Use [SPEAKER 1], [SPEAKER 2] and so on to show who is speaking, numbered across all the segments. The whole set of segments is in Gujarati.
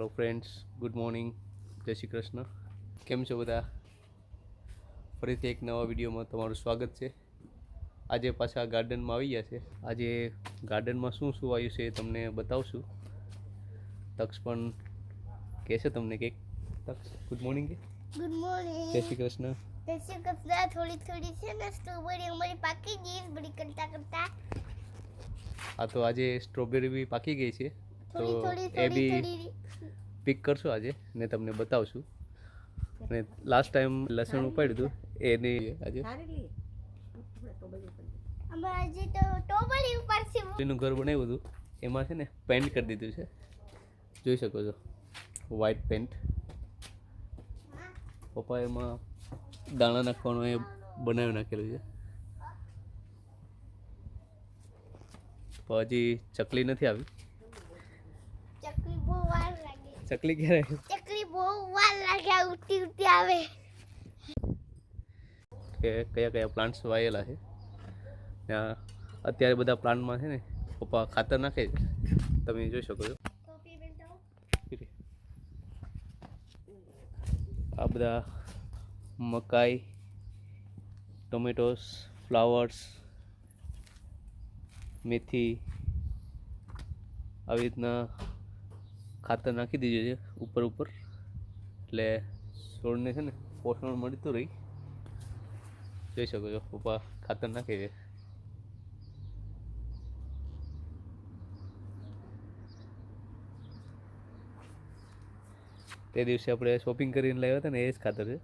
[SPEAKER 1] હેલો ફ્રેન્ડ્સ ગુડ મોર્નિંગ જય શ્રી કૃષ્ણ કેમ છો બધા? ફરીથી એક નવા વિડીયોમાં તમારું સ્વાગત છે. આજે પાછા ગાર્ડનમાં આવી ગયા છે. આજે ગાર્ડનમાં શું શું આવ્યું છે એ તમને બતાવશું. તક્ષ પણ કહેશે તમને કે તક્ષ ગુડ મોર્નિંગ કે?
[SPEAKER 2] ગુડ મોર્નિંગ
[SPEAKER 1] જય શ્રી કૃષ્ણ.
[SPEAKER 2] જય શ્રી કૃષ્ણ. થોડી થોડી છે ને સ્ટ્રોબેરી અમારી પાકી ગઈ બધી કરતા કરતા.
[SPEAKER 1] આ તો આજે સ્ટ્રોબેરી બી પાકી ગઈ છે. તો એ બી પિક કરશું આજે ને તમને બતાવશું. અને લાસ્ટ ટાઈમ લસણ ઉપાડ્યું હતું એની આજે. એનું ઘર બનાવ્યું હતું એમાં છે ને પેન્ટ કરી દીધું છે. જોઈ શકો છો વ્હાઈટ પેન્ટ પપ્પા એમાં દાણા નાખવાનું એ બનાવી નાખેલું છે. હજી ચકલી નથી આવી
[SPEAKER 2] ચકલી બહુ વાર લાગે
[SPEAKER 1] ચકલી ક્યારે
[SPEAKER 2] ચકલી બહુ વાર લાગે ઉઠી ઉઠી આવે.
[SPEAKER 1] કે કયા કયા પ્લાન્ટ્સ વાયેલા છે? ત્યાં અત્યારે બધા પ્લાન્ટમાં છે ને પપ્પા ખાતર નાખે છે. તમે જોઈ શકો છો. આ બધા મકાઈ ટોમેટોસ ફ્લાવર્સ મેથી આવી રીતના ખાતર નાખી દીધું છે ઉપર ઉપર. એટલે છોડને છે ને પોષણ મળતું રહી. જોઈ શકો છો, પપ્પા ખાતર નાખે છે. તે દિવસે આપણે શોપિંગ કરીને લાવ્યા હતા ને, એ જ ખાતર છે.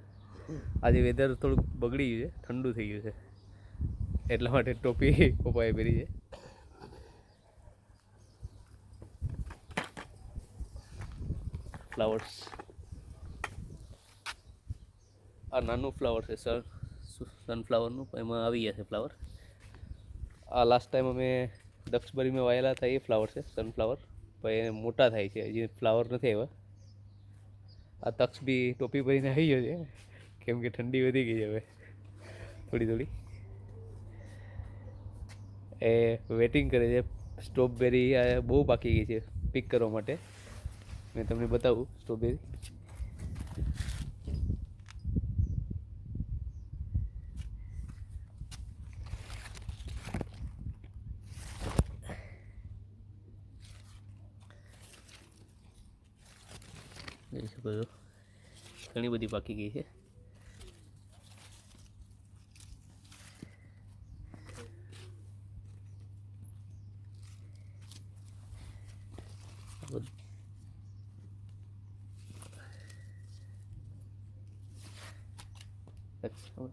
[SPEAKER 1] આજે વેધર થોડુંક બગડી ગયું છે, ઠંડુ થઈ ગયું છે. એટલા માટે ટોપી પપ્પાએ પહેરી છે. ફ્લાવર્સ આ નાનું ફ્લાવર છે સર સનફ્લાવરનું એમાં આવી ગયા છે ફ્લાવર આ લાસ્ટ ટાઈમ અમે દક્ષબરીમાં વાયેલા હતા, એ ફ્લાવર છે સનફ્લાવર પણ એ મોટા થાય છે, હજી ફ્લાવર નથી આવ્યા. આ તક્ષ બી ટોપી ભરીને આવી ગયો છે, કેમ કે ઠંડી વધી ગઈ છે હવે, થોડી થોડી. એ વેટિંગ કરે છે સ્ટ્રોબેરી બહુ બાકી ગઈ છે પિક કરવા માટે. મેં તમને બતાવું સ્ટ્રોબેરી જોઈ શકો ઘણી બધી પાકી ગઈ છે આ બધું. અચ્છા.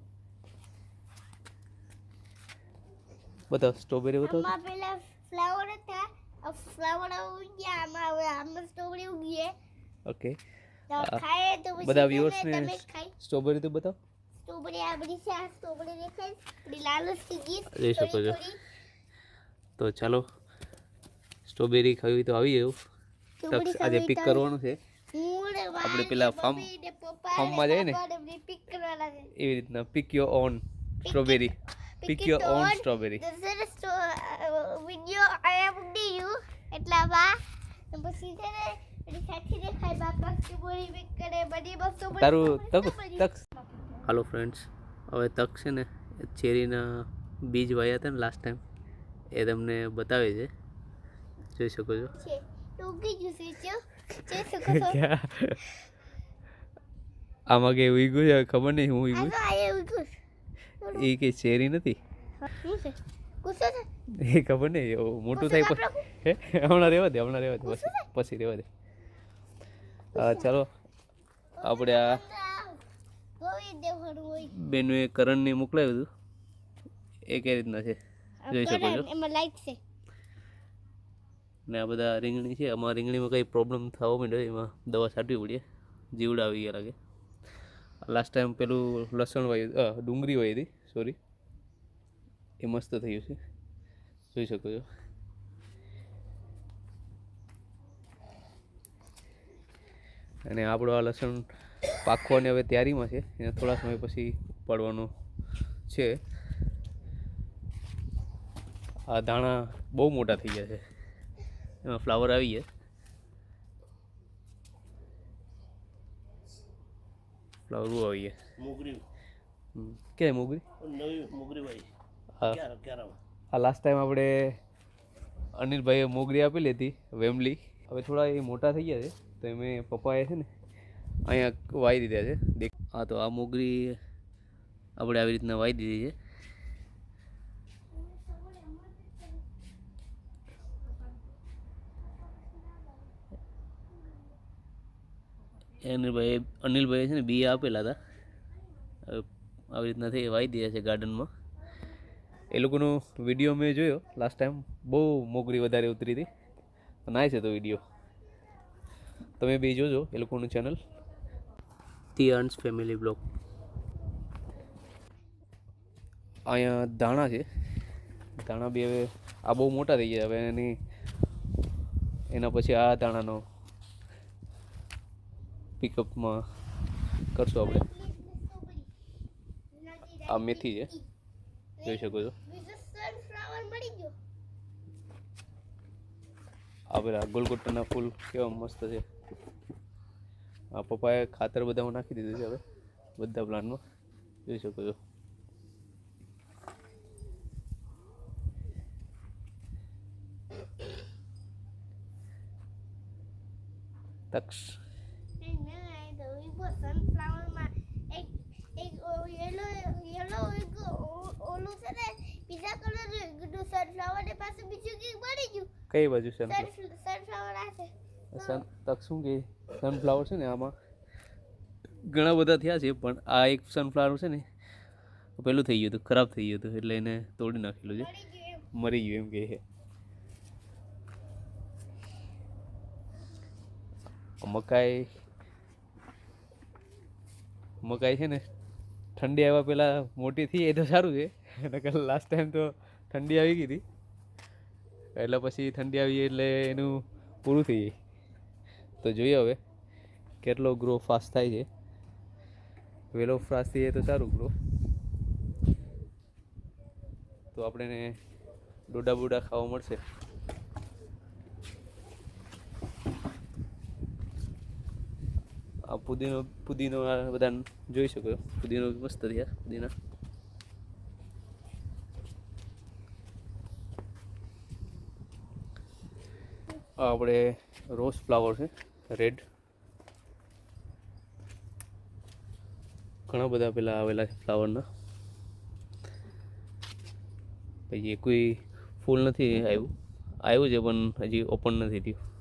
[SPEAKER 1] બતાવો સ્ટ્રોબેરી બતાવો તો.
[SPEAKER 2] આમાં પેલા ફ્લાવર હતા ફ્લાવર ઉગી ગયા આમાં હવે આમાં સ્ટ્રોબેરી ઉગી છે
[SPEAKER 1] ઓકે
[SPEAKER 2] ખાય તો
[SPEAKER 1] બધા
[SPEAKER 2] જ ખાઈ.
[SPEAKER 1] સ્ટ્રોબેરી તો બતાવો.
[SPEAKER 2] સ્ટ્રોબેરી આ છે આ સ્ટ્રોબેરી દેખાય. લાલ થઈ ગઈ.
[SPEAKER 1] જોઈ શકો છો. તો ચાલો સ્ટ્રોબેરી ખાવી તો આવી એવું આજે પિક કરવાનું છે. આપણે પેલા ફાર્મ
[SPEAKER 2] ફાર્મમાં ને ને
[SPEAKER 1] જઈએ ને?
[SPEAKER 2] ને.
[SPEAKER 1] એવી રીતના pick your own strawberry
[SPEAKER 2] Pick
[SPEAKER 1] your own strawberry
[SPEAKER 2] This is a um video I have you. એટલા બા પછી છે ને બધી સાથી દેખાય બાપા સ્ટ્રોબેરી pick કરે બધી બસો
[SPEAKER 1] તારું તક તક હાલો ફ્રેન્ડ્સ હવે તક છે ને ચેરીના બીજ વાયા હતા ને લાસ્ટ ટાઈમ એ તમને બતાવે છે. જોઈ શકો છો.
[SPEAKER 2] ગયું જોઈ શકો છો.
[SPEAKER 1] આમાં કે ઉગ્યું છે? ખબર નહીં હું
[SPEAKER 2] આ
[SPEAKER 1] એ કે ચેરી નથી? એ ખબર નહીં એવું મોટું થાય પણ હે? હમણાં રહેવા દે હમણાં રહેવા દે પછી પછી રહેવા દે. ચાલો. આપણે આ
[SPEAKER 2] હોય
[SPEAKER 1] એ કરણને મોકલાવ્યું હતું. એ કઈ રીતના છે? જોઈ શકો છો.
[SPEAKER 2] એમાં લાઈટ છે.
[SPEAKER 1] ને આ બધા રીંગણી છે. આમાં રીંગણીમાં કંઈ પ્રોબ્લેમ થવો માંડ્યો એમાં દવા છાંટવી પડીએ. જીવડા આવી ગયા લાગે. લાસ્ટ ટાઈમ પેલું લસણ વાયું ડુંગળી વાઈ હતી સોરી એ મસ્ત થયું છે. જોઈ શકો છો. અને આપણો આ લસણ પાકવાની હવે તૈયારીમાં છે. એને થોડા સમય પછી ઉપાડવાનું છે. આ દાણા બહુ મોટા થઈ ગયા છે. એમાં ફ્લાવર આવી ગયા. ફ્લાવર આવીએ આવી
[SPEAKER 3] મોગરી
[SPEAKER 1] કે મોગરી
[SPEAKER 3] નવી મોગરી ભાઈ ક્યારે ક્યારે
[SPEAKER 1] આ લાસ્ટ ટાઈમ આપણે અનિલભાઈએ મોગરી આપેલી હતી વેમલી હવે થોડા એ મોટા થઈ ગયા છે તો એમે પપ્પાએ છે ને અહીંયા વાવી દીધા છે. દેખ હા તો આ મોગરી આપણે આવી રીતના વાવી દીધી છે. અનિલભાઈ અનિલભાઈએ છે ને બી આપેલા હતા. આવી રીતના થઈ વાઈ દીધા છે ગાર્ડનમાં. એ લોકોનો વીડિયો મેં જોયો લાસ્ટ ટાઈમ બહુ મોગરી વધારે ઉતરી હતી. નાય છે તો વીડિયો. તમે બી જોજો એ લોકોનું channel the Earns family blog અહીંયા ધાણા છે. ધાણા બી હવે આ બહુ મોટા થઈ ગયા. હવે એની, એના પછી આ દાણાનો પિકઅપમાં કરશું આપણે. આ મેથી છે. જોઈ શકો છો. આ પેલા ફૂલ કેવા મસ્ત છે. આ પપ્પાએ ખાતર બધામાં નાખી દીધું છે હવે, બધા પ્લાન્ટમાં. જોઈ શકો છો. તક્ષ
[SPEAKER 2] ના તો ઈબો સનફ્લાવરમાં એક એક યલો યલો એક ઓ- ઓલું છે ને બીજા કલરનું સનફ્લાવર ને પાસે બીજું કંઈક મળી ગયું
[SPEAKER 1] કઈ બાજુ છે
[SPEAKER 2] સનફ્લાવર
[SPEAKER 1] તક્ષ શું કે? સનફ્લાવર છે ને આમાં ઘણા બધા થયા છે પણ આ એક સનફ્લાવર છે ને પેલું થઈ ગયું હતું ખરાબ થઈ ગયું હતું એટલે એને તોડી નાખેલું છે. મરી ગયું એમ. કે છે. મકાઈ મકાઈ છે ને ઠંડી આવ્યા પહેલાં મોટી થઈ એ તો સારું છે. નકર લાસ્ટ ટાઈમ તો ઠંડી આવી ગઈ હતી. એટલે પછી ઠંડી આવી એટલે એનું પૂરું થઈ જાય. તો જોઈએ હવે કેટલો ગ્રો ફાસ્ટ થાય છે. વહેલો ફાસ્ટ થઈ જાય તો સારું ગ્રો તો આપણે ડોડા બોડા ખાવા મળશે. આ પુદીનો પુદીનો બધા જોઈ શકો પુદીનો મસ્ત થયા પુદીના. આપણે રોઝ ફ્લાવર છે, રેડ. ઘણા બધા પેલા આવેલા છે ફ્લાવરના. પછી કોઈ ફૂલ નથી આવ્યું. આવ્યું છે પણ હજી ઓપન નથી થયું.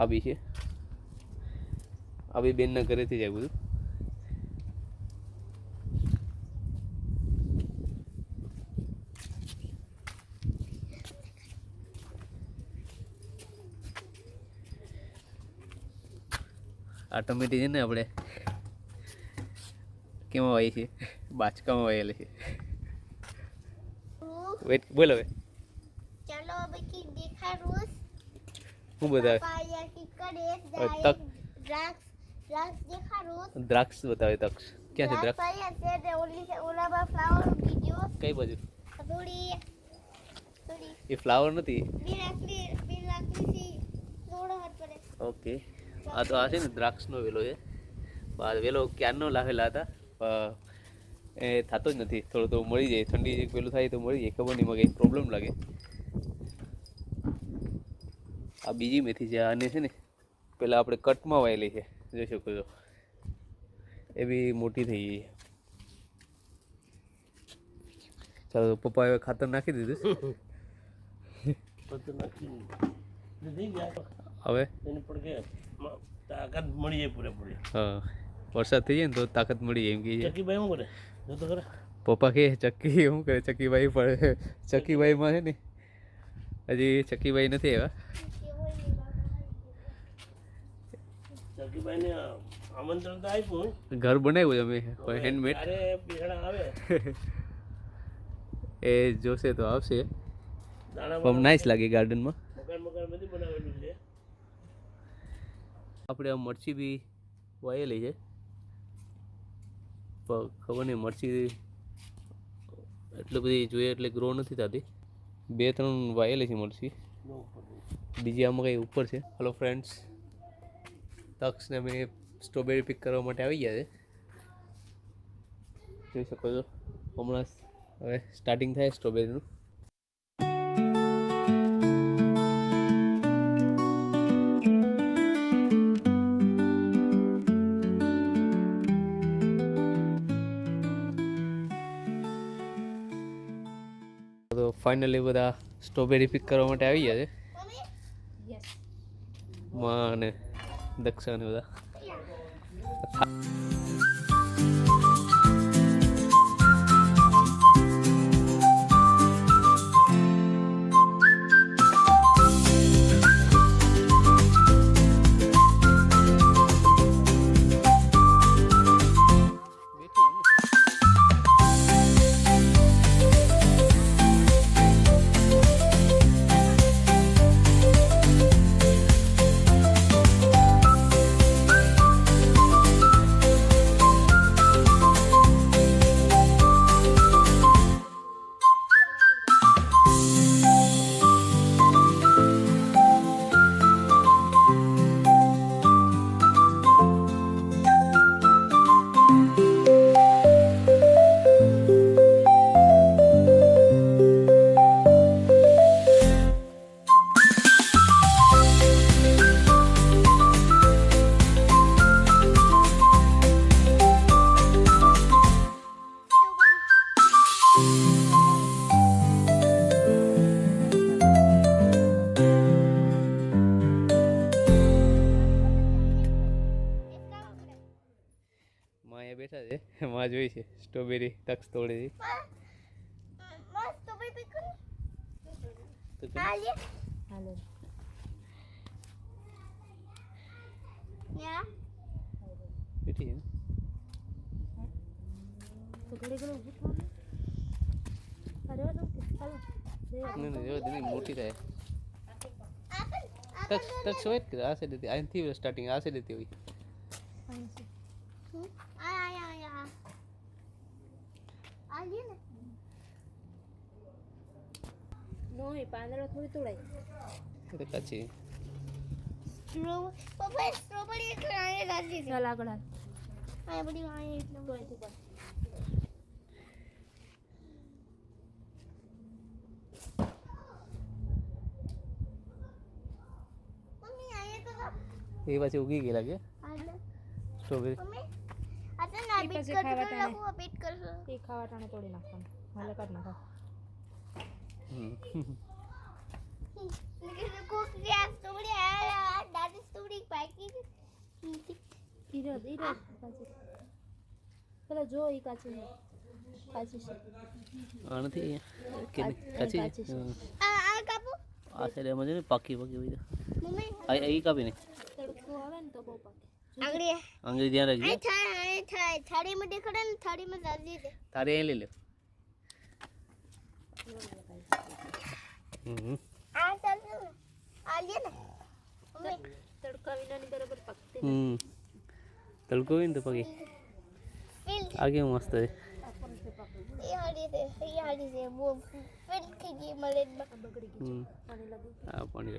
[SPEAKER 1] આ બી છે. આ બી બેનના ઘરેથી જ આવ્યું હતું. આ ટમેટી છે ને આપણે કેમાં વાવી છે બાચકામાં વાયેલી છે. વેટ બોલો હવે.
[SPEAKER 2] ચાલો હવે કી દેખા રોજ
[SPEAKER 1] હું બતાવે? તક.
[SPEAKER 2] દ્રાક્ષ દ્રાક્ષ દેખા રોજ
[SPEAKER 1] દ્રાક્ષ બતાવે દ્રાક્ષ ક્યાં છે દ્રાક્ષ?
[SPEAKER 2] પાયા છે ઓલી ઓલામાં ફ્લાવર બીજો
[SPEAKER 1] કઈ બાજુ?
[SPEAKER 2] થોડી થોડી
[SPEAKER 1] એ ફ્લાવર નથી?
[SPEAKER 2] બી લાકડી બી લાકડી થોડો હાથ પડે.
[SPEAKER 1] ઓકે આ તો આ છે ને દ્રાક્ષનો વેલો છે. આ વેલો ક્યારનો લાવેલા હતા? એ થતો જ નથી. થોડો તો મળી જાય. ઠંડી પેલું થાય તો મળી જાય. ખબર નહીં મગે પ્રોબ્લેમ લાગે. આ બીજી મેથી છે. આને છે ને પેલા આપણે કટમાં વાયેલી છે. જોઈ શકો છો. એ બી મોટી થઈ ગઈ ચાલો પપ્પા પપ્પાએ ખાતર નાખી દીધું હવે?
[SPEAKER 3] તાકાત મળી જાય પૂરેપૂરી.
[SPEAKER 1] હા. વરસાદ થઈ જાય ને તો તાકાત મળી જાય એમ કે
[SPEAKER 3] ચક્કીભાઈ શું કરે? જો તો કરે
[SPEAKER 1] પપ્પા કે ચક્કી શું કરે? ચક્કીભાઈ પણ ચક્કીભાઈમાં છે ને હજી ચક્કીભાઈ નથી આવ્યા.
[SPEAKER 3] ચકીભાઈને આમંત્રણ તો આપ્યું.
[SPEAKER 1] ઘર બનાવ્યું અમે હેન્ડમેડ
[SPEAKER 3] આવે?
[SPEAKER 1] એ જોશે તો આવશે. પણ નાઇસ લાગે ગાર્ડનમાં
[SPEAKER 3] મકાન મકાન બધું બનાવેલું છે.
[SPEAKER 1] આપણે આ મરચી બી વાયેલી છે. પણ ખબર નહીં, મરચી એટલી બધી જોઈએ એટલે ગ્રો નથી થતી. બે, ત્રણ વાયેલી છે મરચી. બીજી આમાં કંઈ ઉપર છે. હલો ફ્રેન્ડ્સ તક્ષને અમે સ્ટ્રોબેરી પિક કરવા માટે આવી ગયા છે. જોઈ શકો છો. હમણાં હવે સ્ટાર્ટિંગ થાય સ્ટ્રોબેરીનું ફાઇનલી બધા સ્ટ્રોબેરી પિક કરવા માટે આવી ગયા છે. માં અને દક્ષા ને બધા. માં અહીંયા બેઠા છે. માં જોઈ છે. સ્ટ્રોબેરી તક્ષ તોડી
[SPEAKER 2] યા
[SPEAKER 1] બેઠી છે નહીં નહીં જો દીદી મોટી થાય
[SPEAKER 2] આ કર આ
[SPEAKER 1] તક્ષ તક્ષ હોય જ કે આ સાઈડ અહીંથી સ્ટાર્ટિંગ આ સાઈડ હોય
[SPEAKER 4] અહીંથી.
[SPEAKER 2] હમ? આ આ આ આ આ લે ને
[SPEAKER 4] નોય પાંદડો થોડી તોડાય
[SPEAKER 1] એ તો કાચી
[SPEAKER 2] સ્ટ્રો પપ્પા સ્ટ્રોબેરી એટલે આને લાગી છે
[SPEAKER 4] ચાલ આગળ હાલ
[SPEAKER 2] આ બધી આને એટલે
[SPEAKER 4] તો અહીંથી કર.
[SPEAKER 2] મમ્મી આયા તો
[SPEAKER 1] એ પાછી ઉગી ગયેલા કે
[SPEAKER 2] આ લે
[SPEAKER 1] સ્ટ્રોબેરી
[SPEAKER 2] મમ્મી આ તો ના
[SPEAKER 4] એ
[SPEAKER 2] બીટ
[SPEAKER 4] પછી
[SPEAKER 2] કરતો
[SPEAKER 4] ખાવા ટાણે.
[SPEAKER 2] લાગુ બીટ કરશો
[SPEAKER 4] એ ખાવા ટાણે તોડી નાખવાનું હાલે કર નાખો
[SPEAKER 1] હમ.
[SPEAKER 2] લેકિન કોક ગયા સ્ટ્રોબેરી આ દાદી સ્ટ્રોબેરી પાકી
[SPEAKER 4] ઈરો ઈરો કાચી પેલા જો ઈ કાચી છે કાચી છે
[SPEAKER 1] આ નથી અહીંયા કે નહીં?
[SPEAKER 4] કાચી
[SPEAKER 1] કાચી
[SPEAKER 4] છે.
[SPEAKER 1] હમ.
[SPEAKER 2] આ આ કાપો
[SPEAKER 1] આ સાઈડ એમાં છે ને પાકી પાકી હોય તો.
[SPEAKER 2] મમ્મી
[SPEAKER 1] આ એ કાપી ને
[SPEAKER 4] તડકો આવે ને તો બહુ પાકે
[SPEAKER 2] આગળી.
[SPEAKER 1] આંગળી ધ્યાન રાખજો.
[SPEAKER 2] થાળી આ થાય થાળીમાં દેખાડે ને થાળીમાં જાજી દે.
[SPEAKER 1] થાળી અહીં લઈ લે. હમ.
[SPEAKER 2] આ ચાલશે આ લે ને.
[SPEAKER 4] તડકા વિનાની બરાબર પાકતી
[SPEAKER 1] હમ. તડકો હોય તો પગે
[SPEAKER 2] ફિલ.
[SPEAKER 1] આ કેવું મસ્ત છે.
[SPEAKER 4] પાણી લાગી
[SPEAKER 2] નાખવાની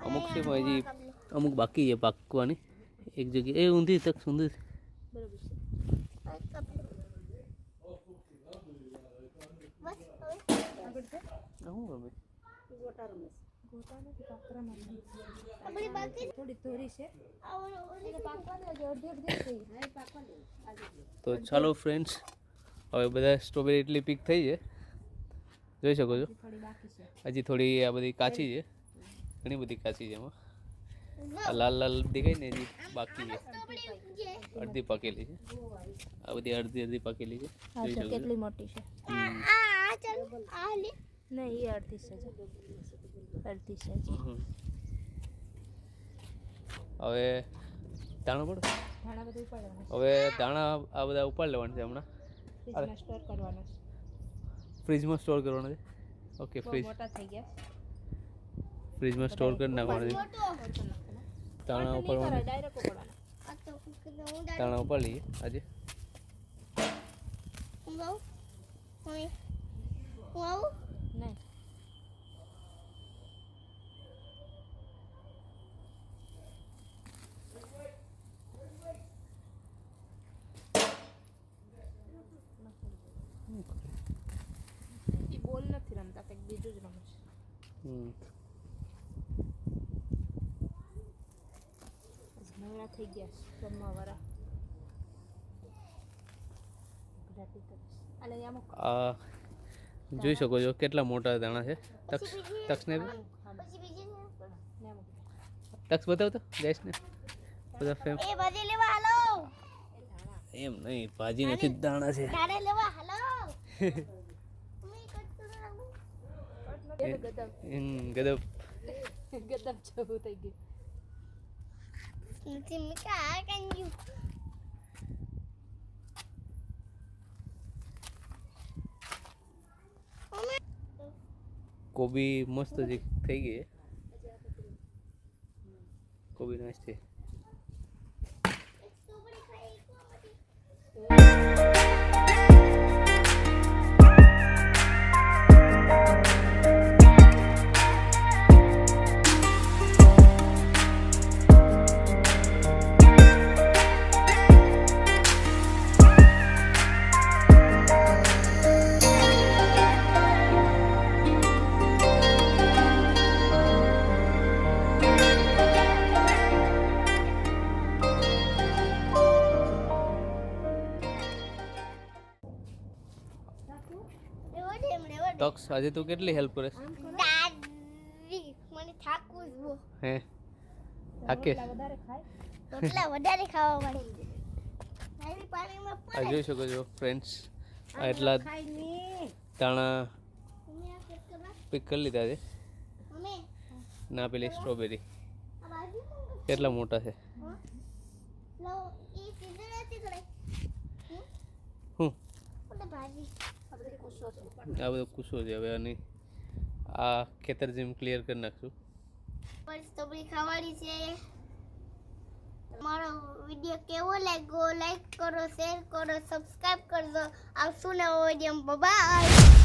[SPEAKER 1] અમુક છે હજી અમુક બાકી છે પાકવાની એક જગ્યાએ એ ઊંધી તક ઊંધી
[SPEAKER 4] બરાબર ગોટા નથી કાકરા નથી
[SPEAKER 2] બાકી
[SPEAKER 4] થોડી ધોરી છે.
[SPEAKER 1] તો ચાલો ફ્રેન્ડ્સ હવે બધા સ્ટ્રોબેરી એટલી પીક થઈ છે. જોઈ શકો છો.
[SPEAKER 4] થોડી બાકી છે.
[SPEAKER 1] હજી થોડી આ બધી કાચી છે. ઘણી બધી કાચી છે એમાં. આ લાલ લાલ દેખાય ને હજી બાકી છે. અડધી પાકેલી છે. આ બધી અડધી અડધી પાકેલી છે.
[SPEAKER 4] કેટલી મોટી છે. નહીં એ અડધી છે જો. છે
[SPEAKER 1] હવે દાણા પડો
[SPEAKER 4] ધાણા બધું ઉપાડવાના
[SPEAKER 1] હવે દાણા આ બધા ઉપાડ લેવાના છે હમણાં.
[SPEAKER 4] ફ્રીજમાં સ્ટોર કરવાના છે.
[SPEAKER 1] ફ્રીજમાં સ્ટોર કરવાના છે? Okay fridge.
[SPEAKER 4] મોટા થઈ ગયા.
[SPEAKER 1] ફ્રીજમાં સ્ટોર કરી નાખવાના છે. દાણા ઉપાડવાના.
[SPEAKER 4] ડાયરેક્ટ ઉપાડવાના.
[SPEAKER 1] ઉપાડ લઈએ આજે.
[SPEAKER 2] હું આવું હું હું આવું
[SPEAKER 1] હમ
[SPEAKER 4] નવરા થઈ ગયા જમવા વાળા.
[SPEAKER 1] જોઈ શકો છો કેટલા મોટા દાણા છે. તક્ષ તક્ષને બી
[SPEAKER 2] પછી બીજી ને
[SPEAKER 4] ને
[SPEAKER 1] તક્ષ બતાવતો તો ગેસને બધા ફેમ એમ નહીં ભાજી નથી દાણા છે. ગદબ
[SPEAKER 4] ગદબ જેવું થઈ ગયું.
[SPEAKER 2] નથી મેં કા કંજુ
[SPEAKER 1] કોબી મસ્ત જે થઈ ગઈ છે કોબી નાશ તક્ષ આજે તું કેટલી હેલ્પ કરે
[SPEAKER 2] દાદી મને થાકું જ બહુ.
[SPEAKER 1] હે? થાકે?
[SPEAKER 4] એટલા વધારે
[SPEAKER 2] રોટલા વધારે ખાવા મળે
[SPEAKER 1] જોઈ શકો છો ફ્રેન્ડ્સ એટલા
[SPEAKER 2] તાણા
[SPEAKER 1] પિક કરી લીધા છે. ના પેલી સ્ટ્રોબેરી કેટલા મોટા છે? હું. આ બધો કુસો છે, હવે આની આ ખેતર જેમ ક્લિયર કરી નાખશું.
[SPEAKER 2] સ્ટ્રોબેરી ખાવાની છે. મારો વીડિયો કેવો લાગ્યો લાઈક કરો શેર કરો સબસ્ક્રાઇબ કરજો. આવશું નવો વીડિયો બાય